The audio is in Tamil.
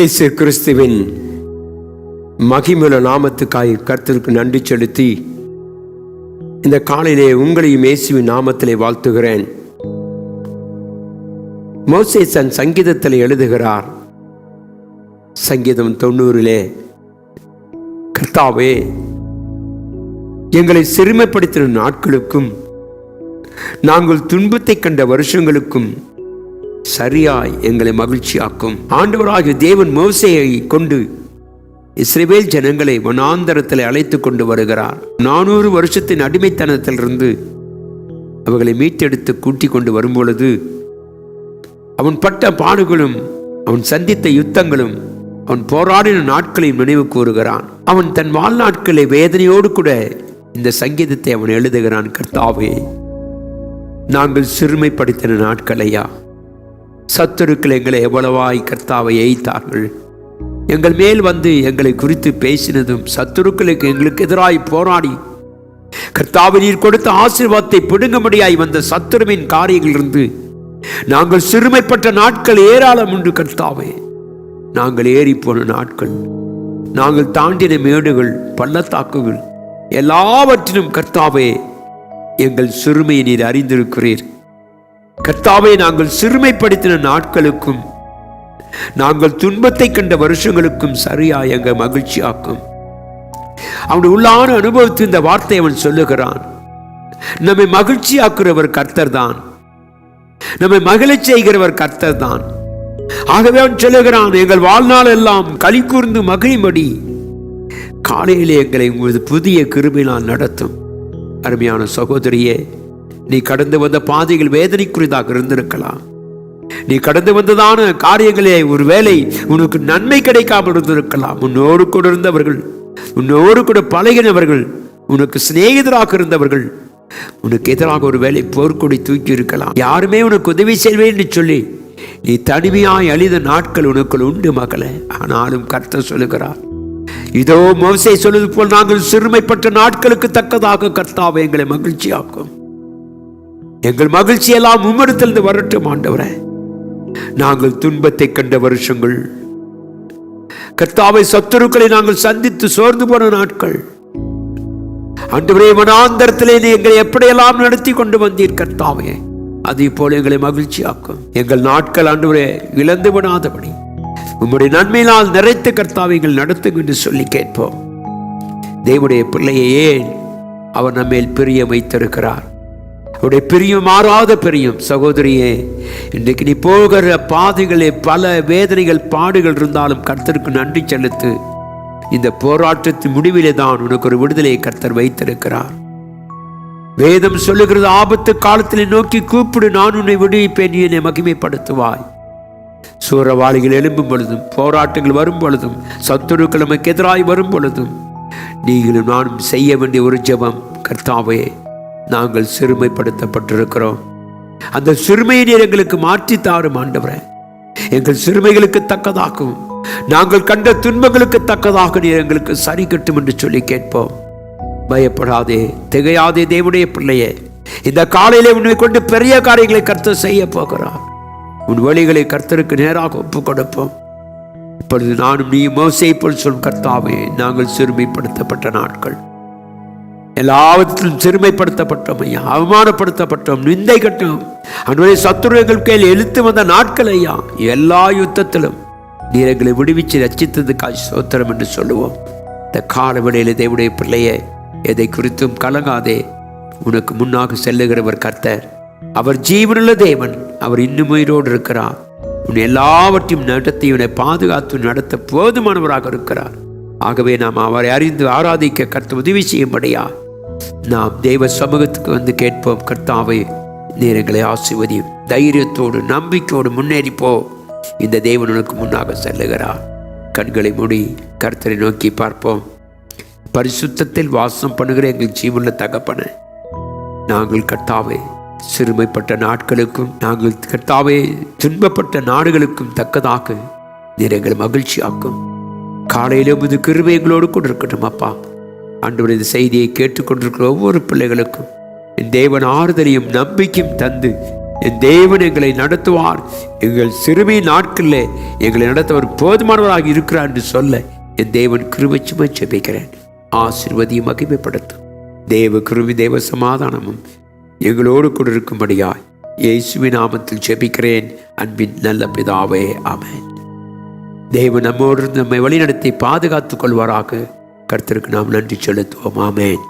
இயேசு கிறிஸ்துவின் மகிமுல நாமத்துக்காய் கருத்திற்கு நன்றி செலுத்தி இந்த காலையிலே உங்களையும் இயேசுவின் நாமத்திலே வாழ்த்துகிறேன். மோசே தன் சங்கீதத்தில் எழுதுகிறார். சங்கீதம் தொண்ணூறிலே கர்த்தாவே எங்களை சிறுமைப்படுத்தின நாட்களுக்கும் நாங்கள் துன்பத்தை கண்ட வருஷங்களுக்கும் சரியாய் எங்களை மகிழ்ச்சியாக்கும். ஆண்டவராகிய தேவன் மோசையை கொண்டு இஸ்ரேவேல் ஜனங்களை வனாந்தரத்தில் அழைத்து கொண்டு வருகிறார். நானூறு வருஷத்தின் அடிமைத்தனத்திலிருந்து அவர்களை மீட்டெடுத்து கூட்டி கொண்டு வரும்பொழுது அவன் பட்ட பாடுகளும் அவன் சந்தித்த யுத்தங்களும் அவன் போராடின நாட்களையும் நினைவு கூறுகிறான். அவன் தன் வாழ்நாட்களை வேதனையோடு கூட இந்த சங்கீதத்தை அவன் எழுதுகிறான் கர்த்தாவே நாங்கள் சிறுமைப்படுத்தின நாட்களையா சத்துருக்கள் எங்களை எவ்வளவாய் கர்த்தாவை எய்த்தார்கள் எங்கள் மேல் வந்து எங்களை குறித்து பேசினதும் சத்துருக்களுக்கு எங்களுக்கு எதிராய் போராடி கர்த்தாவை நீர் கொடுத்த ஆசீர்வாதத்தை பிடுங்கும்படியாய் வந்த சத்துருவின் காரியங்களிலிருந்து நாங்கள் சிறுமைப்பட்ட நாட்கள் ஏராளம் உண்டு கர்த்தாவே. நாங்கள் ஏறி போன நாட்கள் நாங்கள் தாண்டின மேடுகள் பள்ளத்தாக்குகள் எல்லாவற்றிலும் கர்த்தாவே எங்கள் சிறுமையை நீர் அறிந்திருக்கிறீர். கர்த்தாவை நாங்கள் சிறுமைப்படுத்தின நாட்களுக்கும் நாங்கள் துன்பத்தை கண்ட வருஷங்களுக்கும் சரியா எங்க மகிழ்ச்சியாக்கும். அவனுடைய உள்ளான அனுபவத்தில் இந்த வார்த்தை அவன் சொல்லுகிறான். நம்மை மகிழ்ச்சியாக்குறவர் கர்த்தர் தான் நம்மை மகிழச் செய்கிறவர் கர்த்தர் தான் ஆகவே அவன் சொல்லுகிறான் எங்கள் வாழ்நாள் எல்லாம் களி கூர்ந்து மகிழ்மடி காலையிலே எங்களை உங்களது புதிய கிருமினால் நடத்தும். அருமையான சகோதரியே நீ கடந்து வந்த பாதைகள் வேதனைக்குரியதாக இருந்திருக்கலாம். நீ கடந்து வந்ததான காரியங்களே ஒருவேளை உனக்கு நன்மை கிடைக்காமல் இருந்திருக்கலாம். உன்னோடு கூட இருந்தவர்கள் உன்னோடு கூட பழகினவர்கள் உனக்கு சிநேகிதராக இருந்தவர்கள் உனக்கு எதிராக ஒரு வேலை போர்க்கொடி தூக்கி இருக்கலாம். யாருமே உனக்கு உதவி செய்வேன் என்று சொல்லி நீ தனிமையாய் அழித நாட்கள் உனக்குள் உண்டு மகளே. ஆனாலும் கர்த்தர் சொல்லுகிறார் இதோ மோசை சொல்வது போல் நாங்கள் சிறுமைப்பட்ட நாட்களுக்கு தக்கதாக கர்த்தாவை எங்களை மகிழ்ச்சியாக்கும். எங்கள் மகிழ்ச்சி எல்லாம் உம்மிடத்திலிருந்து வரட்டும் ஆண்டவரே. நாங்கள் துன்பத்தை கண்ட வருஷங்கள். கர்த்தாவை சத்துருக்களை நாங்கள் சந்தித்து சோர்ந்து போன நாட்கள். ஆண்டவரே மனாந்தரத்திலே நீ எங்களை எப்படியெல்லாம் நடத்தி கொண்டு வந்தீர் கர்த்தாவே. அதே போல எங்களை மகிழ்ச்சியாக்கும். எங்கள் நாட்கள் ஆண்டவரே இழந்து விடாதபடி உம்முடைய நன்மையினால் நிறைத்து கர்த்தாவை எங்கள் நடத்தும் என்று சொல்லி கேட்போம். தேவனுடைய பிள்ளையை ஏன் அவர் நம்மேல் பிரிய வைத்திருக்கிறார். அவருடைய பிரியம் மாறாத பிரியம். சகோதரியே இன்றைக்கு நீ போகிற பாதைகளே பல வேதனைகள் பாடுகள் இருந்தாலும் கர்த்தருக்கு நன்றி செலுத்து. இந்த போராட்டத்தின் முடிவிலே தான் உனக்கு ஒரு விடுதலையை கர்த்தர் வைத்திருக்கிறார். வேதம் சொல்லுகிறது ஆபத்து காலத்திலே நோக்கி கூப்பிடு நான் உன்னை விடுவிப்பேன் நீ என்னை மகிமைப்படுத்துவாய். சூறவாளிகள் எழும்பும் பொழுதும் போராட்டங்கள் வரும் பொழுதும் சத்துருக்கள் நமக்கு எதிராய் வரும் பொழுதும் நீங்களும் நானும் செய்ய வேண்டிய ஒரு ஜபம் கர்த்தாவே. நாங்கள் சிறுமைப்படுத்தப்பட்டிருக்கிறோம். அந்த சிறுமையை நீர் எங்களுக்கு மாற்றி தாரும் ஆண்டவரே. எங்கள் சிறுமைகளுக்கு தக்கதாக்கும். நாங்கள் கண்ட துன்பங்களுக்கு தக்கதாக நீர் எங்களுக்கு சரி கட்டும் என்று சொல்லி கேட்போம். பயப்படாதே திகையாதே தேவனுடைய பிள்ளையே. இந்த காலையிலே உன்னை கொண்டு பெரிய காரியங்களை கர்த்தர் செய்ய போகிறார். உன் வழிகளை கர்த்தருக்கு நேராக ஒப்புக் கொடுப்போம். இப்பொழுது நானும் நீ மோசை போல் சொல் கர்த்தாவே நாங்கள் சிறுமைப்படுத்தப்பட்ட நாட்கள். எல்லாவற்றிலும் சிறுமைப்படுத்தப்பட்டோம் ஐயா. அவமானப்படுத்தப்பட்டோம் நிந்தை கட்டோம். அன்றைய சத்துருவங்கள் கையில் எழுத்து வந்த நாட்கள் ஐயா. எல்லா யுத்தத்திலும் நீர் எங்களை விடுவிச்சு ரச்சித்ததுக்காக சோத்திரம் என்று சொல்லுவோம். இந்த கால வேளையில தேவனுடைய பிள்ளையே எதை குறித்தும் கலங்காதே. உனக்கு முன்னாக செல்லுகிறவர் கர்த்தர். அவர் ஜீவனுள்ள தேவன் அவர் இன்னும் உயிரோடு இருக்கிறார். உன் எல்லாவற்றையும் நடத்தி உன்னை பாதுகாத்து நடத்த போதுமானவராக இருக்கிறார். ஆகவே நாம் அவரை அறிந்து ஆராதிக்க கர்த்த உதவி செய்யும்படியா. நாம் தெய்வ சமூகத்துக்கு வந்து கேட்போம் கர்த்தாவை நீர் எங்களை ஆசிர்வதியும் தைரியத்தோடு நம்பிக்கையோடு முன்னேறிப்போ. இந்த தெய்வன் உனக்கு முன்னாக செல்லுகிறார். கண்களை மூடி கர்த்தரை நோக்கி பார்ப்போம். பரிசுத்தத்தில் வாசம் பண்ணுகிற எங்கள் ஜீவனில் தகப்பன நாங்கள் கர்த்தாவை சிறுமைப்பட்ட நாட்களுக்கும் நாங்கள் கர்த்தாவை துன்பப்பட்ட நாடுகளுக்கும் தக்கதாக நீர் எங்களை மகிழ்ச்சியாக்கும். காலையில் உமது கிருபை எங்களோடு கூட இருக்கட்டும் அப்பா. அன்றுடைய இந்த செய்தியை கேட்டுக்கொண்டிருக்கிற ஒவ்வொரு பிள்ளைகளுக்கும் என் தேவன் ஆறுதலையும் நம்பிக்கையும் தந்து என் தேவன் எங்களை நடத்துவார். எங்கள் சிறுமி நாட்களில் எங்களை நடத்தவர் போதுமானவராக இருக்கிறார் என்று சொல்ல என் தேவன் கிருபச்சுமை செபிக்கிறேன் ஆசிர்வதியும் மகிமைப்படுத்தும். தேவ கிருமி தேவ சமாதானமும் எங்களோடு கூட இருக்கும்படியாய் நாமத்தில் ஜெபிக்கிறேன். அன்பின் நல்ல பிதாவே ஆமென். தேவன் நம்மோடு நம்மை வழிநடத்தி பாதுகாத்துக் கொள்வாராக. கர்த்தருக்கு நாம் நன்றி செலுத்துவோம். ஆமேன்.